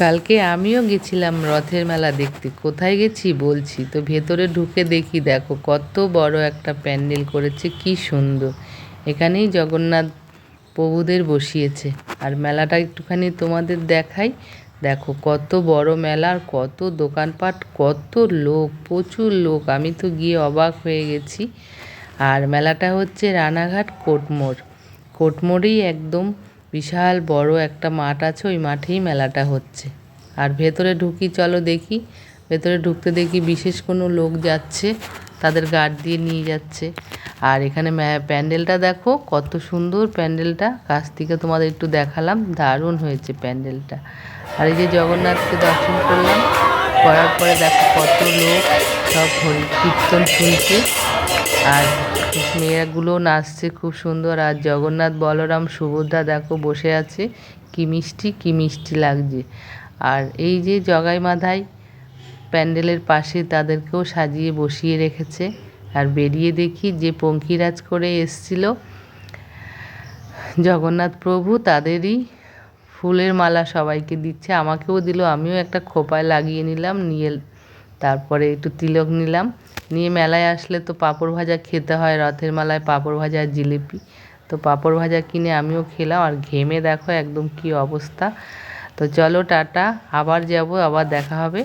কালকে আমিও গেছিলাম রথের মেলা দেখতে। কোথায় গেছি বলছি? তো ভেতরে ঢুকে দেখি, দেখো কত বড় একটা প্যান্ডেল করেছে, কি সুন্দর। এখানেই জগন্নাথ প্রভুদের বসিয়েছে। আর মেলাটা একটুখানি তোমাদের দেখাই। দেখো কত বড় মেলা, আর কত দোকানপাট, কত লোক, প্রচুর লোক। আমি তো গিয়ে অবাক হয়ে গেছি। আর মেলাটা হচ্ছে রানাঘাট কোটমোড়। কোটমোড়েই একদম বিশাল বড় একটা মাঠ আছে, ওই মাঠেই মেলাটা হচ্ছে। আর ভেতরে ঢুকি, চলো দেখি। ভেতরে ঢুকতে দেখি বিশেষ কোনো লোক যাচ্ছে, তাদের গার্ড দিয়ে নিয়ে যাচ্ছে। আর এখানে প্যান্ডেলটা দেখো, কত সুন্দর প্যান্ডেলটা। কাছ থেকে তোমাদের একটু দেখালাম, দারুণ হয়েছে প্যান্ডেলটা। আর এই যে জগন্নাথকে দর্শন করলাম, করার পরে দেখো কত লোক, সব হরি কীর্তন শুনছে। আর মেয়েগুলো নাচছে খুব সুন্দর আর জগন্নাথ বলরাম সুভদ্রা দেখো বসে আছে। কি মিষ্টি কি মিষ্টি লাগছে। আর এই যে জগাই মাধাই প্যান্ডেলের পাশে তাদেরকেও সাজিয়ে বসিয়ে রেখেছে। আর বেরিয়ে দেখি যে পঙ্কিরাজ করে এসছিল জগন্নাথ প্রভু, তাদেরই ফুলের মালা সবাইকে দিচ্ছে। আমাকেও দিল, আমিও একটা খোপায় লাগিয়ে নিলাম, নিয়ে তারপরে একটু তিলক নিলাম। নিয়ে মেলায় আসলে তো পাঁপড় ভাজা খেতে হয়, রথের মেলায় পাঁপড় ভাজা আর জিলিপি। তো পাঁপড় ভাজা কিনে আমিও খেলাম আর ঘেমে দেখো একদম কি অবস্থা। তো চলো টাটা, আবার যাব, আবার দেখা হবে।